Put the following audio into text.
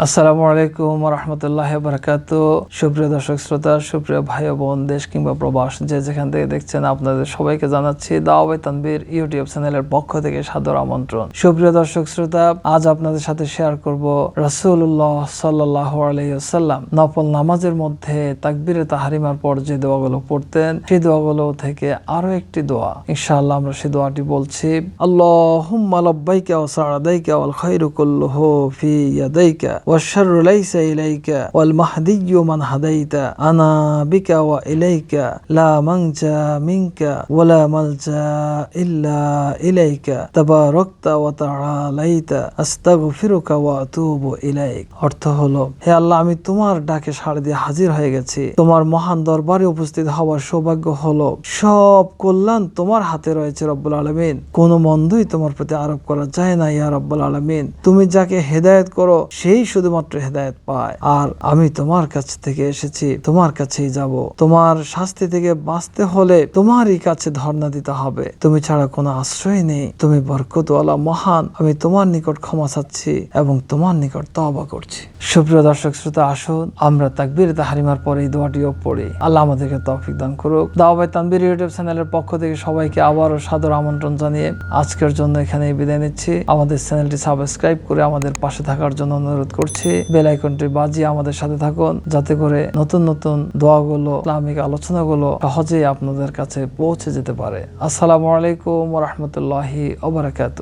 আসসালামু আলাইকুম রহমতুল্লাহ বারকাত সুপ্রিয় দর্শক, শ্রোতা, সুপ্রিয় ভাই বোন, দেশ কিংবা প্রবাস, যে যেখান থেকে দেখছেন আপনাদের সবাইকে জানাচ্ছি দাওয়াই তানবীর ইউটিউব চ্যানেলের পক্ষ থেকে সাদর আমন্ত্রণ। সুপ্রিয় দর্শক, শ্রোতা, আজ আপনাদের সাথে শেয়ার করব রাসূলুল্লাহ সাল্লাহ আলাইসাল্লাম নফল নামাজের মধ্যে তাকবীরে তাহারিমার পর যে দোয়াগুলো পড়তেন, সেই দোয়াগুলো থেকে আরও একটি দোয়া। ইনশাআল্লাহ আমরা সেই দোয়াটি বলছি আল্লাহ লাব্বাইকা ওয়া সা'দাইকা ওয়াল খায়রু ফি ইয়াদাইকা। والشر ليس إليك والمهدي من هديت أنا بك وإليك لا منجا منك ولا ملجا إلا إليك تباركت وتعاليت أستغفرك وأتوب إليك অর্থ হলো হে আল্লাহ আমি তোমার ডাকে সাড়া দিয়ে হাজির হয়ে গেছি তোমার মহান দরবারে উপস্থিত হওয়ার সৌভাগ্য হলো সব কল্যাণ তোমার হাতে রয়েছে রব্বুল আলমিন কোনো মন্দই তোমার প্রতি আরোপ করা যায় না ইয়া রব্বুল আলমিন তুমি যাকে হেদায়েত করো সেই শুধুমাত্র হেদায়ত পায়। আর আমি তোমার কাছ থেকে এসেছি, তোমার কাছেই যাব। তোমার শাস্তি থেকে বাঁচতে হলে তোমারই কাছে ধর্ণা দিতে হবে। তুমি ছাড়া কোনো আশ্রয় নেই। তুমি বরকতওয়ালা মহান। আমি তোমার নিকট ক্ষমা চাচ্ছি এবং তোমার নিকট তবা করছি। সুপ্রিয় দর্শক শ্রোতা, আসুন আমরা তাকবীর তাহারিমার পরে এই দোয়াটিও পড়ি। আল্লাহ আমাদেরকে তৌফিক দান করুক। দাওয়াবাই তানবীর ইউটিউব চ্যানেলের পক্ষ থেকে সবাইকে আবারও সাদর আমন্ত্রণ জানিয়ে আজকের জন্য এখানে বিদায় নিচ্ছি। আমাদের চ্যানেলটি সাবস্ক্রাইব করে আমাদের পাশে থাকার জন্য অনুরোধ করছি। বেল আইকনটি বাজিয়ে আমাদের সাথে থাকুন, যাতে করে নতুন নতুন দোয়াগুলো, ইসলামিক আলোচনাগুলো সহজেই আপনাদের কাছে পৌঁছে যেতে পারে। আসসালামু আলাইকুম রহমতুল্লাহি ওবরাকাতু